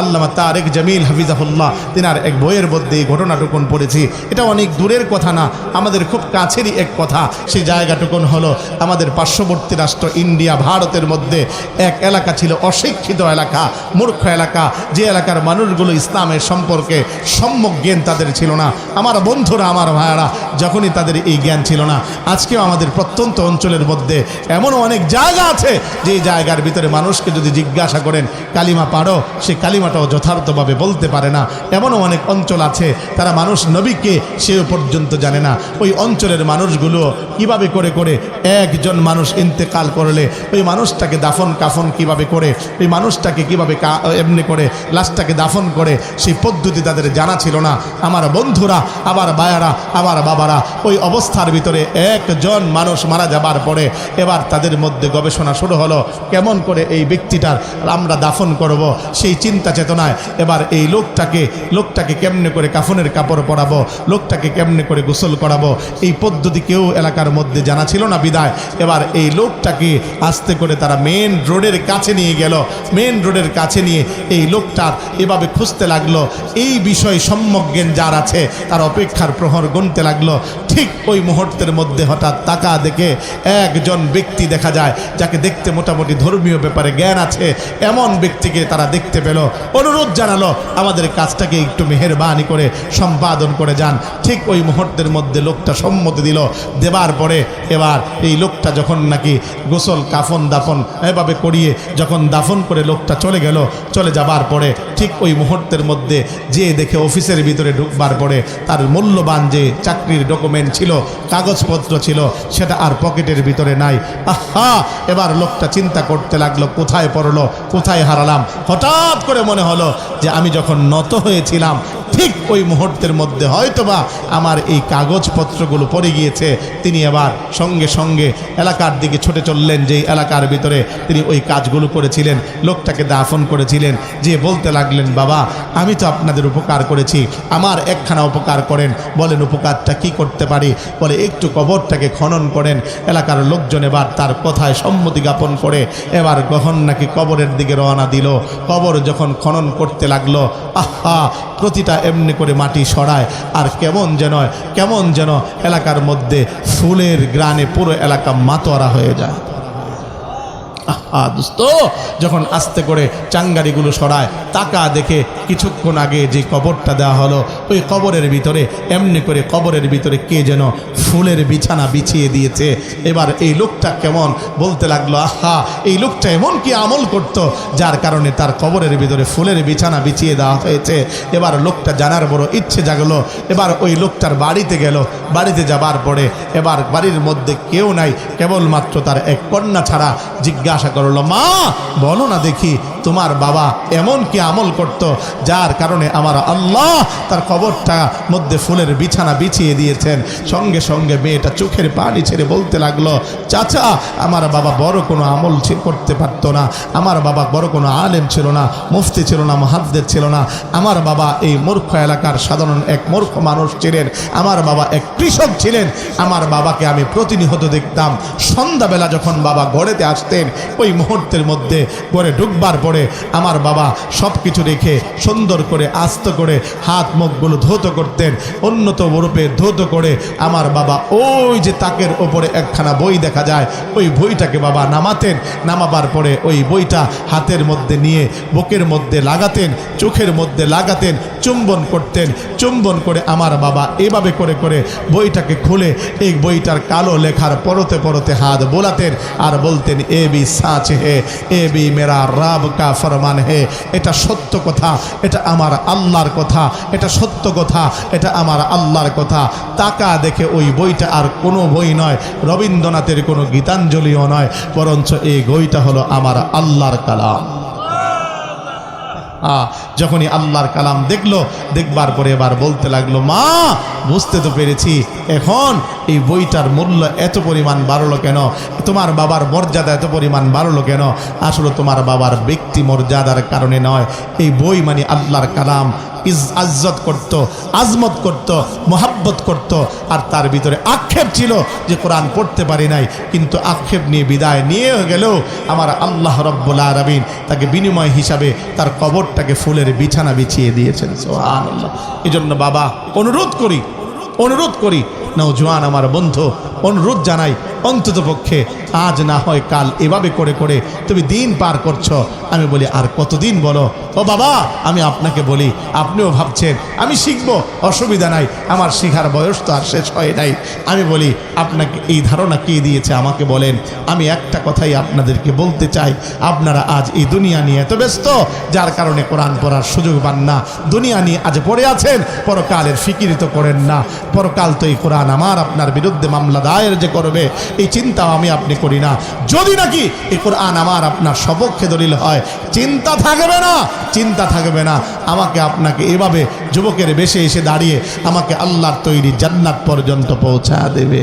আল্লামা তারেক জামিল হাফিজাহুল্লাহ, তিনার এক বইয়ের মধ্যে এই ঘটনাটুকুন পড়েছি। এটা অনেক দূরের কথা না, আমাদের খুব কাছেরই এক কথা। সেই জায়গাটুকুন হলো, আমাদের পার্শ্ববর্তী রাষ্ট্র ইন্ডিয়া, ভারতের মধ্যে এক এলাকা ছিল অশিক্ষিত এলাকা, মূর্খ এলাকা। যে এলাকার মানুষগুলো ইসলামের সম্পর্কে সম্যক জ্ঞান তাদের ছিল না। আমার বন্ধুরা, আমার ভাইয়ারা, যখনই তাদের এই জ্ঞান ছিল না, আজকেও আমাদের প্রত্যন্ত অঞ্চলের মধ্যে এমনও অনেক জায়গা আছে, যে জায়গার ভিতরে মানুষকে যদি জিজ্ঞাসা করেন, কালিমা পারো সে কালিমাটাও যথার্থভাবে বলতে পারে না। এমনও অনেক অঞ্চল আছে, তারা মানুষ নবীকে সেও পর্যন্ত জানে না। ওই অঞ্চলের মানুষগুলো কীভাবে করে করে একজন মানুষ ইন্তেকাল করলে, ওই মানুষটাকে দাফন কাফন কীভাবে করে, ওই মানুষটাকে কীভাবে এমনি করে লাশটাকে দাফন করে, সেই পদ্ধতি তাদের জানা ছিল না। আমার বন্ধুরা আবার বায়ারা আবার বাবারা, ওই অবস্থার ভিতরে একজন মানুষ মারা যাবার পরে এবার তাদের মধ্যে গবেষণা শুরু হলো, কেমন করে এই ব্যক্তিটার আমরা দাফন করব, সেই চিন্তা চেতনায়। এবার এই লোকটাকে লোকটাকে কেমনে করে কাফনের কাপড় পরাবো? লোকটাকে কেমনে করে গোসল করাবো? এই পদ্ধতি কেউ এলাকার মধ্যে জানা ছিল না বিদায়। এবার এই লোকটাকে আস্তে করে তারা মেন রোডের কাছে নিয়ে গেল। মেন রোডের কাছে নিয়ে এই লোকটার এভাবে খুঁজতে লাগল। এই বিষয়ে সম্যক জ্ঞান যার আছে, তার অপেক্ষার প্রহর গুনতে লাগল। ঠিক ওই মুহূর্তের মধ্যে হঠাৎ তাকা দেখে একজন ব্যক্তি দেখা যায়, যাকে দেখতে মোটামুটি ধর্মীয় ব্যাপারে জ্ঞান আছে। এমন ব্যক্তিকে তারা দেখতে পেল। অনুরোধ জানালো, আমাদের কাজটাকে একটু মেহেরবানি করে সম্পাদন করে যান। ঠিক ওই মুহূর্তের মধ্যে লোকটা সম্মতি দিল। দেবার পরে এবার এই লোকটা যখন নাকি গোসল, কাফন, দাফন এভাবে করিয়ে যখন দাফন করে লোকটা চলে গেল, চলে যাবার পরে ঠিক ওই মুহূর্তের মধ্যে যে দেখে অফিসের ভিতরে ঢুকবার পরে তার মূল্যবান যে চাকরির ডকুমেন্ট ছিল, কাগজপত্র ছিল, সেটা আর পকেটের ভিতরে নাই। আহা! এবার লোকটা চিন্তা করতে লাগল, কোথায় পড়ল, কোথায় হারালাম? হঠাৎ করে মনে হলো যে আমি যখন নত হয়েছিলাম, ঠিক ওই মুহূর্তের মধ্যে হয়তোবা আমার এই কাগজপত্রগুলো পড়ে গিয়েছে। তিনি এবার সঙ্গে সঙ্গে এলাকার দিকে ছুটে চললেন, যেই এলাকার ভিতরে তিনি ওই কাজগুলো করেছিলেন। লোকটাকে দাফন করেছিলেন যে বলতে লাগলেন, বাবা, আমি তো আপনাদের উপকার করেছি। আমার একখানা উপকার করেন। বলেন, উপকারটা কি করতে পারি? বলে, একটু কবরটাকে খনন করেন। এলাকার লোকজন এবার তার কথায় সম্মতি জ্ঞাপন করে, এবার গহন নাকি কবরের দিকে রওনা দিল। কবর যখন খনন করতে লাগল। আহা, প্রতিটা এমনি করে মাটি সরায়। আর কেমন যেন কেমন যেন এলাকার মধ্যে ফুলের গ্রানে পুরো এলাকা মাতোয়ারা হয়ে যায়। দোস্ত। যখন আস্তে করে চাঙ্গারিগুলো সরায়, তাকা দেখে কিছুক্ষণ আগে যে কবরটা দেওয়া হলো, ওই কবরের ভিতরে, এমনি করে কবরের ভিতরে কে যেন ফুলের বিছানা বিছিয়ে দিয়েছে। এবার এই লোকটা কেমন বলতে লাগল, আহা, এই লোকটা এমন কি আমল করত, যার কারণে তার কবরের ভিতরে ফুলের বিছানা বিছিয়ে দেওয়া হয়েছে। এবার লোকটা জানার বড় ইচ্ছে জাগলো, এবার ওই লোকটার বাড়িতে গেল। বাড়িতে যাবার পরে, এবার বাড়ির মধ্যে কেউ নাই, কেবলমাত্র তার এক কন্যা ছাড়া জিজ্ঞাসা করল মা বলো না দেখি তোমার বাবা এমন কি আমল করত, যার কারণে আমার আল্লাহ তার কবরটা মধ্যে ফুলের বিছানা বিছিয়ে দিয়েছেন। সঙ্গে সঙ্গে মেয়েটা চোখের পানি ছেড়ে বলতে লাগল, চাচা, আমার বাবা বড় কোনো আমল করতে পারতো না। আমার বাবা বড় কোনো আলেম ছিল না, মুফতি ছিল না মহাদ্দের ছিল না। আমার বাবা এই মূর্খ এলাকার সাধারণ এক মূর্খ মানুষ ছিলেন। আমার বাবা এক কৃষক ছিলেন। আমার বাবাকে আমি প্রতিনিহত দেখতাম। সন্ধ্যাবেলা যখন বাবা গড়েতে আসতেন, ওই মুহূর্তের মধ্যে গড়ে ঢুকবার পরে আমার বাবা সব কিছু রেখে সুন্দর করে আস্ত করে হাত মুখগুলো ধৌত করতেন। উন্নত রূপে ধৌত করে আমার বাবা ওই যে তাকের ওপরে একখানা বই দেখা যায়, ওই বইটাকে বাবা নামাতেন। নামাবার পরে ওই বইটা হাতের মধ্যে নিয়ে বুকের মধ্যে লাগাতেন, চোখের মধ্যে লাগাতেন, চুম্বন করতেন। চুম্বন করে আমার বাবা এভাবে করে করে বইটাকে খুলে এই বইটার কালো লেখার পরতে পরতে হাত বোলাতেন আর বলতেন, এ বি সাচ হে, এ বি মেরা রাব কা ফরমান হে, এটা সত্য কথা, এটা আমার আল্লাহর কথা, এটা সত্য কথা, এটা আমার আল্লাহর কথা। তাকা দেখে ওই বইটা আর কোনো বই নয়, রবীন্দ্রনাথের কোনো গীতাঞ্জলিও নয়, বরঞ্চ এই বইটা হলো আমার আল্লাহর কালাম। যখনই আল্লাহর কালাম দেখল, দেখবার পরে এবার বলতে লাগল, মা, বুঝতে তো পেরেছি, এখন এই বইটার মূল্য এত পরিমাণ বাড়লো কেন? তোমার বাবার মর্যাদা এত পরিমাণ বাড়লো কেন? আসলে তোমার বাবার ব্যক্তি মর্যাদার কারণে নয়। এই বই মানে আল্লাহর কালাম আজ্জত করত, আজমত করত, মোহাব্বত করত। আর তার ভিতরে আক্ষেপ ছিল যে কোরআন পড়তে পারি নাই, কিন্তু আক্ষেপ নিয়ে বিদায় নিয়ে গেলেও আমার আল্লাহ রব্বুল আরবিন তাকে বিনিময় হিসাবে তার কবরটাকে ফুলের বিছানা বিছিয়ে দিয়েছেন। এই জন্য বাবা, অনুরোধ করি অনুরোধ করি নৌজোয়ান আমার বন্ধু অনুরোধ জানাই অন্তত পক্ষে আজ না হয় কাল এভাবে করে করে তুমি দিন পার করছ। আমি বলি, আর কতদিন বলো? ও বাবা, আমি আপনাকে বলি, আপনিও ভাবছেন, আমি শিখব, অসুবিধা নাই, আমার শিখার বয়স তো আর শেষ হয় নাই। আমি বলি, আপনাকে এই ধারণা কে দিয়েছে আমাকে বলেন, আমি একটা কথাই আপনাদেরকে বলতে চাই, আপনারা আজ এই দুনিয়া নিয়ে এত ব্যস্ত, যার কারণে কোরআন পড়ার সুযোগ পান না, দুনিয়া নিয়ে আজ পড়ে আছেন, পরকালের ফিকিরিত করেন না, পরকাল তো এই কোরআন আমার, আপনার বিরুদ্ধে মামলা দায়ের যে করবে, এই চিন্তা আমি আপনি করি না। যদি নাকি এ কোরআন আমার আপনার সপক্ষে দলিল হয়, চিন্তা থাকবে না, চিন্তা থাকবে না। আমাকে আপনাকে এভাবে যুবকের বেশে এসে দাঁড়িয়ে আমাকে আল্লাহর তৈরি জান্নাত পর্যন্ত পৌঁছা দেবে।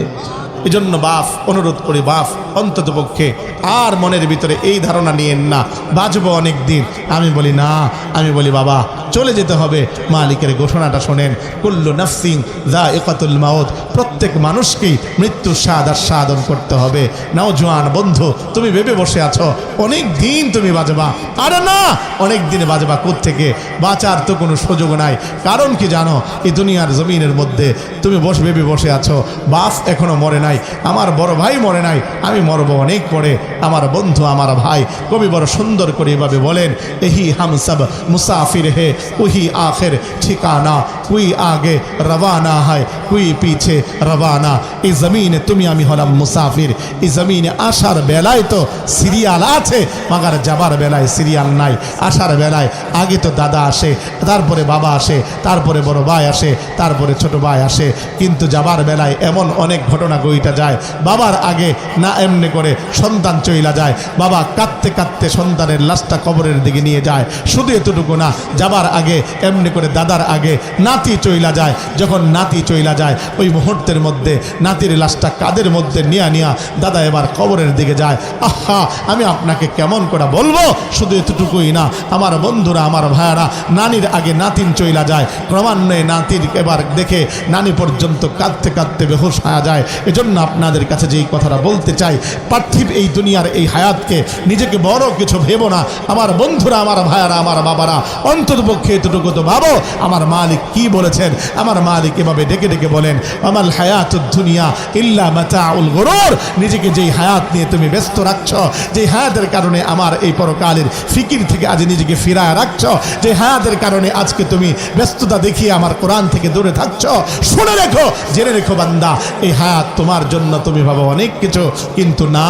এজন্য বাফ, অনুরোধ করি বাফ, অন্তত পক্ষে আর মনের ভিতরে এই ধারণা নিয়েন না। বাঁচবো অনেক দিন আমি বলি, না। আমি বলি, বাবা, চলে যেতে হবে। মালিকের ঘোষণাটা শোনেন, কুল্লু নাফসিং দা একাতুল মাউত। প্রত্যেক মানুষকেই মৃত্যুর স্বাদ আর সাধন করতে হবে। নাও জোয়ান বন্ধু, তুমি ভেবে বসে আছো। অনেক দিন তুমি বাজবা। আরে না অনেক দিনে বাজবা থেকে বাঁচার তো কোনো সুযোগ নাই। কারণ কি জানো? এই দুনিয়ার জমিনের মধ্যে তুমি বস, ভেবে বসে আছো। বাস এখনও মরে নাই। আমার বড় ভাই মরে নাই, আমি মরব অনেক পরে। আমার বন্ধু, আমার ভাই, কবি বড় সুন্দর করে এভাবে বলেন, এহি হাম সব মুসাফির হে, উহি আখের ঠিকানা, কুই আগে রবানা হয়, কুই পিছে রবানা এই জমিনে তুমি আমি হলাম মুসাফির এই জমিনে আসার বেলায় তো সিরিয়াল আছে, মাগার যাবার বেলায় সিরিয়াল নাই, আসার বেলায় আগে তো দাদা আসে, তারপরে বাবা আসে, তারপরে বড় ভাই আসে, তারপরে ছোট ভাই আসে, কিন্তু যাবার বেলায় এমন অনেক ঘটনা গইটা যায়। বাবার আগে না এমনি করে সন্তান চইলা যায়। বাবা কাঁদতে কাঁদতে সন্তানের লাশটা কবরের দিকে নিয়ে যায়। শুধু এতটুকু না, যাবার আগে এমনি করে দাদার আগে নাতি চইলা যায়। যখন নাতি চইলা যায়, ওই মুহূর্তের মধ্যে নাতির লাশটা কাদের মধ্যে নিয়া নিয়া দাদা এবার কবরের দিকে যায়। আহা, আমি আপনাকে কেমন করে বলব? শুধু এতটুকুই না, আমার বন্ধুরা, আমার ভাইয়ারা, নানির আগে নাতিন চইলা যায়। ক্রমান্বয়ে নাতির এবার দেখে নানি পর্যন্ত কাঁদতে কাঁদতে বেহুশ হয়ে যায়। এজন্য আপনাদের কাছে যেই কথাটা বলতে চাই, পার্থিব এই দুনিয়ার এই হায়াতকে নিজেকে বড় কিছু ভেবো না। আমার বন্ধুরা, আমার ভাইয়ারা, আমার বাবারা অন্তত পক্ষে এতটুকু তো ভাবো, আমার মালিক কি বলেছেন? আমার মালিক এভাবে ডেকে ডেকে বলেন আমার হায়াত দুনিয়া ইল্লা মাতাউল গরুর। নিজেকে যেই হায়াত নিয়ে তুমি ব্যস্ত রাখছ, যেই হায়াতের কারণে আমার এই পরকালের ফিকির থেকে আজ নিজেকে ফিরায় রাখছ যে হায়াতের কারণে আজকে তুমি ব্যস্ততা দেখিয়ে আমার কোরআন থেকে দূরে থাকছ, শুনে রেখো, জেনে রেখো বান্দা, এই হায়াত তোমার জন্য তুমি ভাবো অনেক কিছু, কিন্তু না,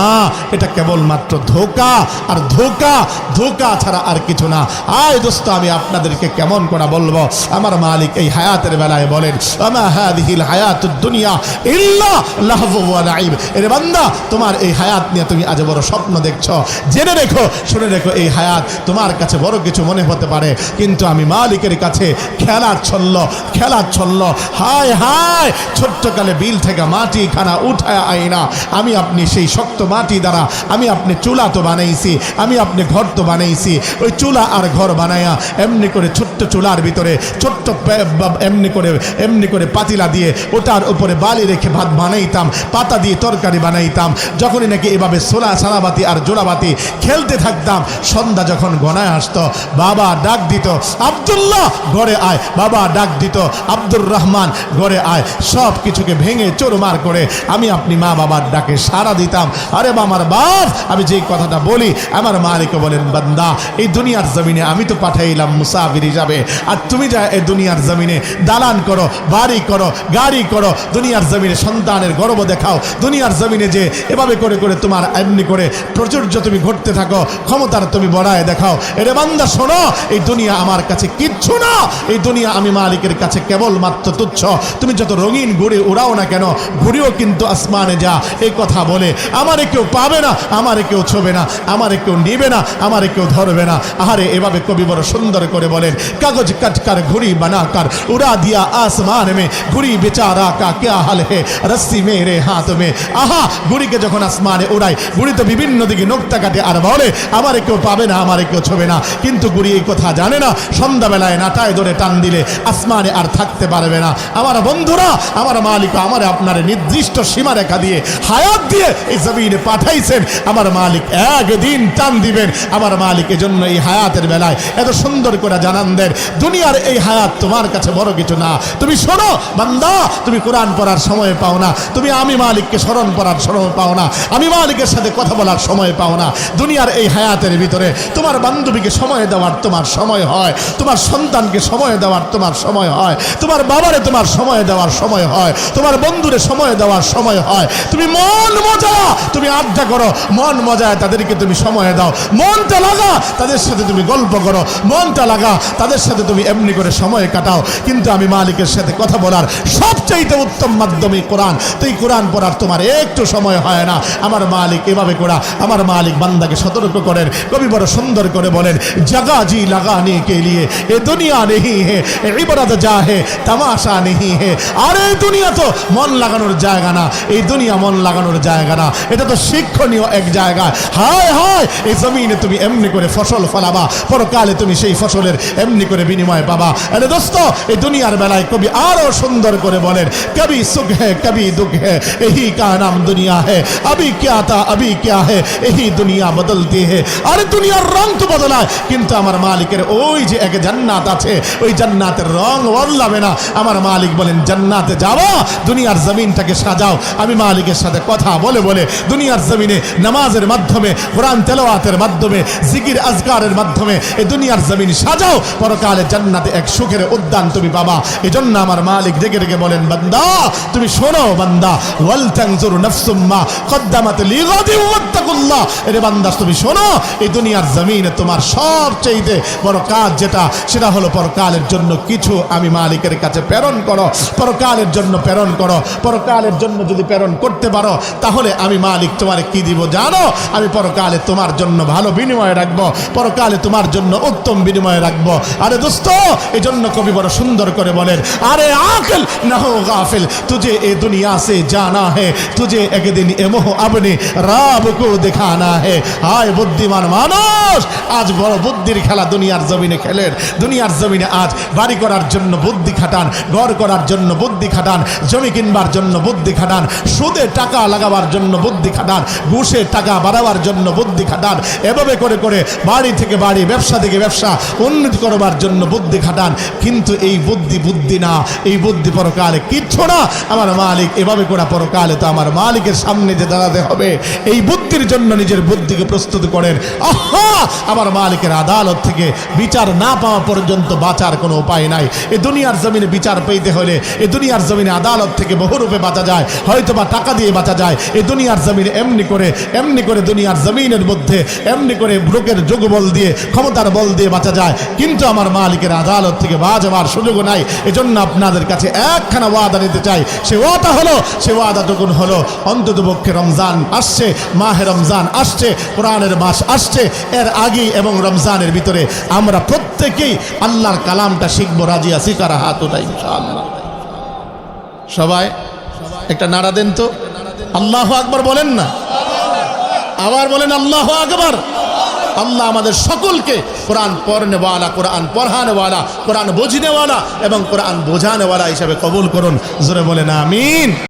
এটা কেবলমাত্র ধোকা। আর ধোকা ধোকা ছাড়া আর কিছু না। আয় দোস্ত, আমি আপনাদেরকে কেমন করে বলব? আমার মালিক এই হায়াতের বেলায় বলেন, আমা দুনিয়া ইল্লা লাহবু ওয়া লাইব এর বান্দা, তোমার এই হায়াত নিয়ে তুমি আজ বড় স্বপ্ন দেখছ। জেনে রেখো, শুনে রেখো এই হায়াত তোমার কাছে বড় কিছু মনে হতে পারে। কিন্তু আমি মালিকের কাছে খেলার ছল্ল খেলার ছল্ল। হায় হায়, ছোট্টকালে বিল থেকে মাটি খানা উঠায় আইনা। আমি আপনি সেই শক্ত মাটি দ্বারা, আমি আপনি চুলা তো বানাইছি, আমি আপনি ঘর তো বানাইছি। ওই চুলা আর ঘর বানায়া এমনি করে ছোট্ট চুলার ভিতরে, ছোট্ট এমনি করে এমনি করে পাতিলা দিয়ে ওটার উপরে বালি রেখে ভাত বানাইতাম, পাতা দিয়ে তরকারি বানাইতাম। যখনই নাকি এভাবে সোলা সারাবাতি আর জোড়াবাতি খেলতে থাকতাম, সন্ধ্যা যখন গনায় আসতো, বাবা ডাক দিত, আব্দুল্লাহ, ঘরে আয়। বাবা ডাক দিত, আব্দুর রহমান, ঘরে আয়। সব কিছুকে ভেঙে চোরমার করে আমি আপনি মা বাবার ডাকে সাড়া দিতাম। আরে আমার বাপ, আমি যেই কথাটা বলি, আমার মালিক বলেন, বান্দা, এই দুনিয়ার জমিনে আমি তো পাঠাইলাম মুসাফির হিসাবে। আর তুমি যা এই দুনিয়ার জমিনে দালান করো, বাড়ি করো, গাড়ি করো, দুনিয়ার জমিনে সন্তানের গর্ব দেখাও, দুনিয়ার জমিনে যে এভাবে করে করে তোমার এমনি করে প্রচুর্য তুমি ঘটতে থাকো, ক্ষমতার তুমি বড়ায় দেখাও। এরে বান্দা, শোনো, এই দুনিয়া আমার কাছে কিচ্ছু না। এই দুনিয়া আমি মালিকের কাছে কেবলমাত্র তুচ্ছ। তুমি যত রঙিন ঘুড়ি উড়াও না কেন, ঘুড়িও কিন্তু কিন্তু আসমানে যা, এই কথা বলে, আমারে কেউ পাবে না, আমারে কেউ ছোবে না, আমারে কেউ নিবে না, আমারে কেউ ধরবে না। আহারে, এভাবে কবি বড় সুন্দর করে বলেন, কাগজ কাটকার ঘুড়ি বানাকার উড়া দিয়া আসমান মে, ঘুড়ি বেচারা কা, ক্যা হাল হে, রস্সি মেরে হাত মে। আহা, ঘুড়িকে যখন আসমানে উড়াই ঘুড়ি তো বিভিন্ন দিকে নোকতা কাটে আর বলে, আমারে কেউ পাবে না, আমারে কেউ ছোবে না। কিন্তু ঘুড়ি এই কথা জানে না, সন্ধ্যাবেলায় নাটায় ধরে টান দিলে, আসমানে আর থাকতে পারবে না। আমার বন্ধুরা, আমার মালিক, আমার আপনার নির্দিষ্ট সীমারেখা দিয়ে, হায়াত দিয়ে এই জমিনে পাঠাইছেন। আমার মালিক একদিন টান দিবেন। আমার মালিক জন্য এই হায়াতের বেলায় এত সুন্দর করে জানান দেন, দুনিয়ার এই হায়াত তোমার কাছে বড় কিছু না। তুমি শোনো, বান্দা, তুমি কোরআন পড়ার সময় পাও না। তুমি আমি মালিককে স্মরণ করার সময় পাও না। আমি মালিকের সাথে কথা বলার সময় পাও না। দুনিয়ার এই হায়াতের ভিতরে তোমার বান্ধবীকে সময় দেওয়ার তোমার সময় হয়। তোমার সন্তানকে সময় দেওয়ার তোমার সময় হয়। তোমার বাবারে তোমার সময় দেওয়ার সময় হয়। তোমার বন্ধুরে সময় দেওয়ার সময় হয়। তুমি মন মজা, তুমি আড্ডা করো। মন মজায় তাদেরকে তুমি সময় দাও। মনটা লাগা, তাদের সাথে তুমি গল্প করো। মনটা লাগা, তাদের সাথে তুমি এমনি করে সময় কাটাও। কিন্তু আমি মালিকের সাথে কথা বলার সবচাইতে উত্তম মাধ্যমে কোরআন। তো এই কোরআন পড়ার তোমার একটু সময় হয় না। আমার মালিক এভাবে করা। আমার মালিক বান্দাকে সতর্ক করেন। কবি বড় সুন্দর করে বলেন, জাগা জি লাগানে কে লিয়ে, এ দুনিয়া নেই হে ইবারত যা হে তামাশা নেই হে। আরে দুনিয়া তো মন লাগানোর জায়গা না। এই দুনিয়া মন লাগানোর জায়গা না। এটা তো শিক্ষণীয় এক জায়গা। হায় হায়, এই জমিনে তুমি এমনি করে ফসল ফলাবা, পরকালে তুমি সেই ফসলের এমনি করে বিনিময় পাবা। আরে দোস্ত, এই দুনিয়ার বেলায় কবি আরও সুন্দর করে বলেন, কবি সুখ হে কবি দুঃখ হে এই কা নাম দুনিয়া হে, আবি ক্যা তা, আবি ক্যা হে এই দুনিয়া বদলতি হে। আরে দুনিয়ার রং তো বদলায়, কিন্তু আমার মালিকের ওই যে এক জান্নাত আছে, ওই জান্নাতের রং বদলাবে না। আমার মালিক বলেন, জান্নাতে যাওয়া দুনিয়ার জমিনটাকে সাজাও আমি মালিকের সাথে কথা বলে বলে দুনিয়ার জমিনে নামাজের মাধ্যমে, কোরআন তেলাওয়াতের মাধ্যমে, জিকির আজকারের মাধ্যমে এই দুনিয়ার জমিন সাজাও। পরকালে জান্নাতে এক সুখের উদ্যান তুমি পাবা। এজন্য আমার মালিক ডেকে ডেকে বলেন, বান্দা, তুমি শোনো বান্দা। নাফসুম্মা কদ্দামাত তুমি শোনো, এই দুনিয়ার জমিনে তোমার সবচেয়ে বড় কাজ যেটা, সেটা হলো পরকালের জন্য কিছু আমি মালিকের কাছে প্রেরণ করো। পরকালের জন্য প্রেরণ করো। পরকালের জন্য যদি প্রেরণ করতে পারো, তাহলে আমি মালিক তোমার কি দিব জানো? আমি পরকালে তোমার জন্য ভালো বিনিময় রাখব, পরকালে তোমার জন্য উত্তম বিনিময় রাখব। আরে দোস্ত এই জন্য কবি বড় সুন্দর করে বলেন, আরে আকেল না হো গাফিল, তুঝে এ দুনিয়া সে জানা হে, তুঝে একদিন এমোহ আপনি রাব কো দেখানা হে। হায় বুদ্ধিমান মানুষ, আজ বড় বুদ্ধির খেলা দুনিয়ার জমিনে খেলেন। দুনিয়ার জমিনে আজ বাড়ি করার জন্য বুদ্ধি খাটান, ঘর করার জন্য বুদ্ধি খাটান, জমি কিনবার জন্য বুদ্ধি খাটান। সুদে টাকা লাগাবার জন্য বুদ্ধি খাটান। ঘুষে টাকা বাড়াবার জন্য বুদ্ধি খাটান। এভাবে করে করে বাড়ি থেকে বাড়ি, ব্যবসা থেকে ব্যবসা উন্নতি করবার জন্য বুদ্ধি খাটান। কিন্তু এই বুদ্ধি বুদ্ধি না, এই বুদ্ধি পরকালে কিচ্ছু না। আমার মালিক এভাবে করা পরকালে তো আমার মালিকের সামনে যে দাঁড়াতে হবে। এই বুদ্ধির জন্য নিজের বুদ্ধিকে প্রস্তুত করেন। আহা! আমার মালিকের আদালত থেকে বিচার না পাওয়া পর্যন্ত বাঁচার কোনো উপায় নাই। এ দুনিয়ার জমিনে বিচার পেতে হলে, এ দুনিয়ার জমিনে আদালত থেকে বহুরূপে বাঁচা যায়। হয়তো বা টাকা দিয়ে বাঁচা যায়। এই দুনিয়ার জমিন এমনি করে এমনি করে দুনিয়ার জমিনের মধ্যে, এমনি করে ব্রোকের যোগবল দিয়ে, ক্ষমতার বল দিয়ে বাঁচা যায়। কিন্তু আমার মালিকের আদালত থেকে বাঁচাবার সুযোগ নাই। এজন্য আপনাদের কাছে একখানা ওয়াদা নিতে চাই। সে ওয়াদা হলো, সে ওয়াদা তখন হলো, অন্তত পক্ষে রমজান আসছে, মাহে রমজান আসছে, কোরআনের মাস আসছে, এর আগেই এবং রমজানের ভিতরে আমরা প্রত্যেকেই আল্লাহর কালামটা শিখব রাজিয়া আছি, কারা হাত ওটাই সবাই একটা নাড়া দেন তো। আল্লাহ আকবর বলেন না। আবার বলেন, আল্লাহ আকবর। আল্লাহ আমাদের সকলকে কোরআন পড়নেওয়ালা, কোরআন পড়ানেওয়ালা, কোরআন বুঝনেওয়ালা এবং কোরআন বোঝানেওয়ালা হিসাবে কবুল করুন। জোরে বলেন, আমিন।